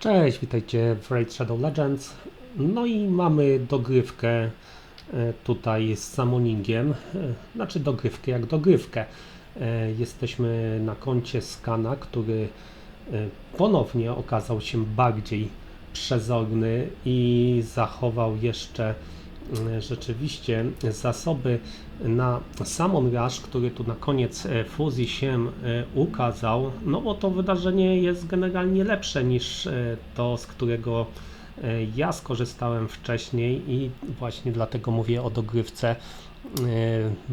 Cześć, witajcie w Raid Shadow Legends. No i mamy dogrywkę e, tutaj z Summoningiem, e, znaczy dogrywkę jak dogrywkę. E, Jesteśmy na koncie Skana, który ponownie okazał się bardziej przezorny i zachował jeszcze rzeczywiście zasoby na Summon Rush, który tu na koniec e, fuzji się e, ukazał, no bo to wydarzenie jest generalnie lepsze niż e, to, z którego e, ja skorzystałem wcześniej i właśnie dlatego mówię o dogrywce e,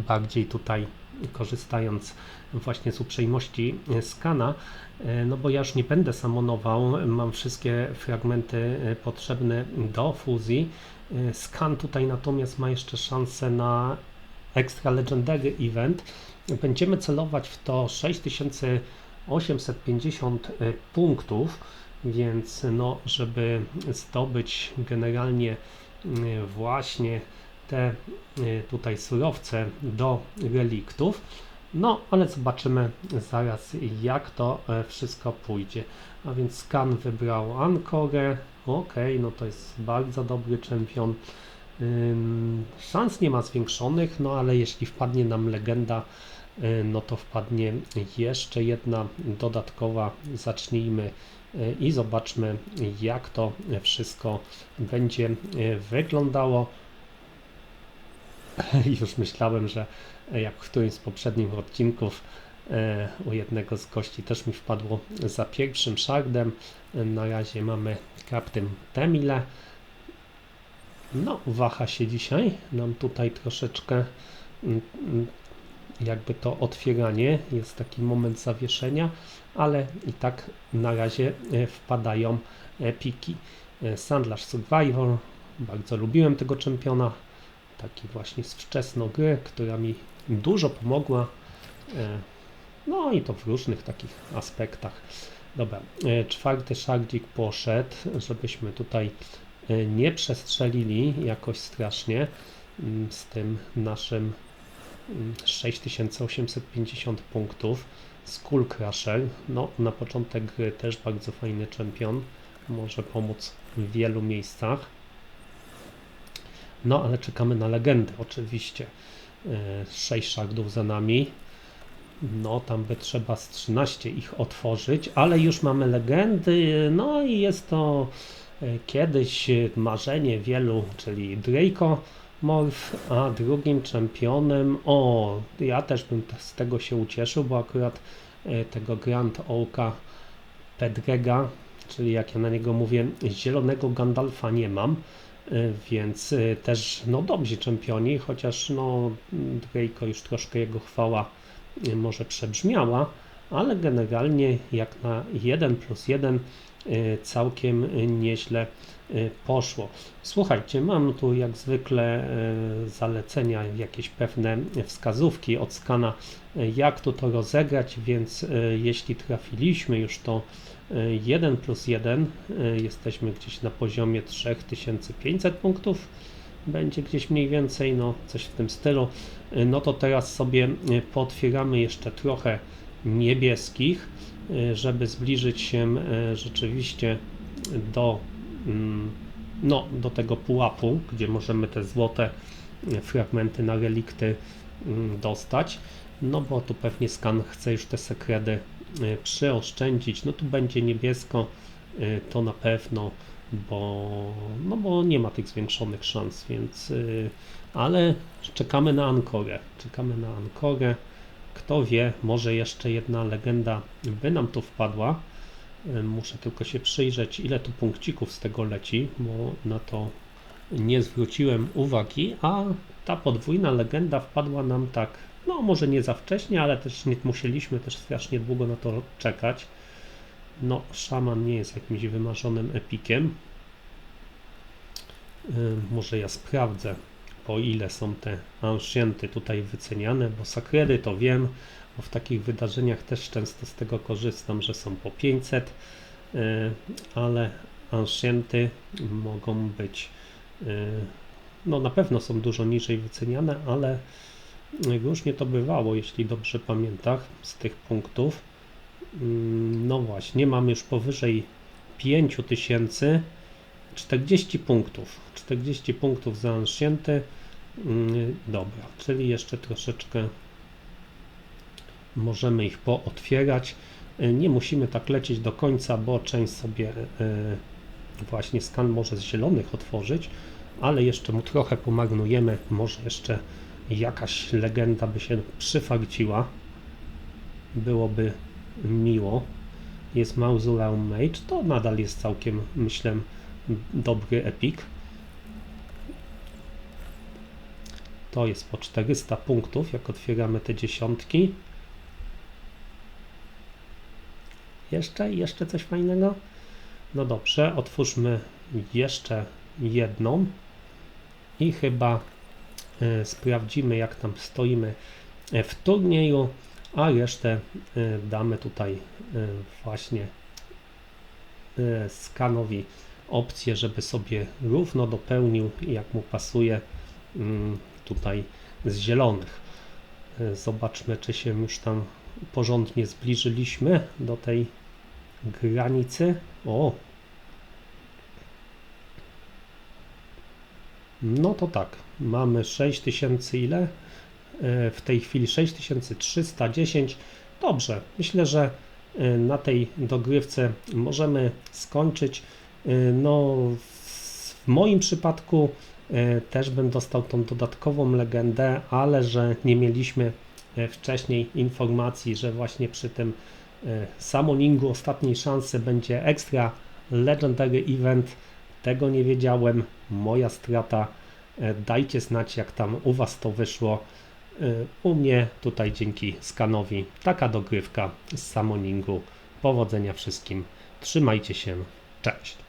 bardziej tutaj korzystając właśnie z uprzejmości e, skana, e, no bo ja już nie będę samonował, mam wszystkie fragmenty e, potrzebne do fuzji. E, Skan tutaj natomiast ma jeszcze szansę na Extra Legendary Event. Będziemy celować w to 6850 e, punktów, więc no, żeby zdobyć generalnie właśnie te tutaj surowce do reliktów. No, ale zobaczymy zaraz jak to wszystko pójdzie. A więc skan wybrał Ankorę. Ok, no to jest bardzo dobry czempion. Szans nie ma zwiększonych, no ale jeśli wpadnie nam legenda, y, no to wpadnie jeszcze jedna dodatkowa. Zacznijmy y, i zobaczmy, jak to wszystko będzie y, wyglądało. Już myślałem, że jak w którymś z poprzednich odcinków u jednego z gości też mi wpadło za pierwszym szardem. Na razie mamy kaptym Temile. No, waha się dzisiaj. Nam tutaj troszeczkę mm, mm, jakby to otwieranie, jest taki moment zawieszenia, ale i tak na razie e, wpadają e, piki. E, Sandlarz Survivor, bardzo lubiłem tego czempiona, taki właśnie z wczesną gry, która mi dużo pomogła. E, No i to w różnych takich aspektach. Dobra, e, czwarty szardzik poszedł, żebyśmy tutaj e, nie przestrzelili jakoś strasznie mm, z tym naszym mm, 6850 punktów. Skull Crusher, no na początek gry też bardzo fajny czempion, może pomóc w wielu miejscach. No ale czekamy na legendę oczywiście. 6 szardów za nami. No, tam by trzeba z 13 ich otworzyć, ale już mamy legendy. No i jest to e, kiedyś e, marzenie wielu, czyli Draco Morph, a drugim czempionem. O, ja też bym z tego się ucieszył, bo akurat e, tego Grand Oaka Pedrega, czyli jak ja na niego mówię, zielonego Gandalfa nie mam. Y, Więc też no dobrzy czempioni, chociaż no Draco już troszkę jego chwała może przebrzmiała, ale generalnie jak na 1 plus 1 y, całkiem nieźle y, poszło. Słuchajcie, mam tu jak zwykle y, zalecenia, jakieś pewne wskazówki od skana, jak tu to rozegrać, więc jeśli trafiliśmy już to 1 plus 1 jesteśmy gdzieś na poziomie 3500 punktów będzie gdzieś mniej więcej, no coś w tym stylu Y, no to teraz sobie y, pootwieramy jeszcze trochę niebieskich, y, żeby zbliżyć się rzeczywiście do mm, no, do tego pułapu, gdzie możemy te złote fragmenty na relikty mm, dostać. No bo tu pewnie skan chce już te sekredy przyoszczędzić. No tu będzie niebiesko, to na pewno, bo, no bo nie ma tych zwiększonych szans, więc y, ale czekamy na Ankorę. Czekamy na Ankorę. Kto wie, może jeszcze jedna legenda by nam tu wpadła. Y, Muszę tylko się przyjrzeć, ile tu punkcików z tego leci, bo na to nie zwróciłem uwagi, a ta podwójna legenda wpadła nam tak, no może nie za wcześnie, ale też nie musieliśmy też strasznie długo na to czekać. No, szaman nie jest jakimś wymarzonym epikiem. Y, Może ja sprawdzę, po ile są te ancjenty tutaj wyceniane, bo sakredy to wiem, bo w takich wydarzeniach też często z tego korzystam, że są po 500, y, ale ancjenty mogą być, y, no na pewno są dużo niżej wyceniane, ale różnie to bywało, jeśli dobrze pamiętam, z tych punktów. Mm, No właśnie, mamy już powyżej 5000 40 punktów. 40 punktów za ancjenty. Mm, Dobra, czyli jeszcze troszeczkę możemy ich pootwierać. Y, Nie musimy tak lecieć do końca, bo część sobie y, właśnie skan może z zielonych otworzyć, ale jeszcze mu trochę pomarnujemy. Może jeszcze jakaś legenda by się przyfarciła. Byłoby miło. Jest Mausoleum Mage, to nadal jest całkiem, myślę, dobry epik. To jest po 400 punktów, jak otwieramy te dziesiątki. Jeszcze, jeszcze coś fajnego? No dobrze, otwórzmy jeszcze jedną i chyba e, sprawdzimy, jak tam stoimy w turnieju, a resztę e, damy tutaj e, właśnie e, skanowi opcję, żeby sobie równo dopełnił, jak mu pasuje mm, tutaj z zielonych. Zobaczmy, czy się już tam porządnie zbliżyliśmy do tej granicy. O! No to tak, mamy 6000 ile? E, W tej chwili 6310. Dobrze, myślę, że e, na tej dogrywce możemy skończyć. E, No, w moim przypadku też bym dostał tą dodatkową legendę, ale że nie mieliśmy wcześniej informacji, że właśnie przy tym summoningu ostatniej szansy będzie ekstra legendary event. Tego nie wiedziałem. Moja strata. Dajcie znać, jak tam u Was to wyszło. E, U mnie tutaj dzięki skanowi taka dogrywka z summoningu. Powodzenia wszystkim. Trzymajcie się. Cześć.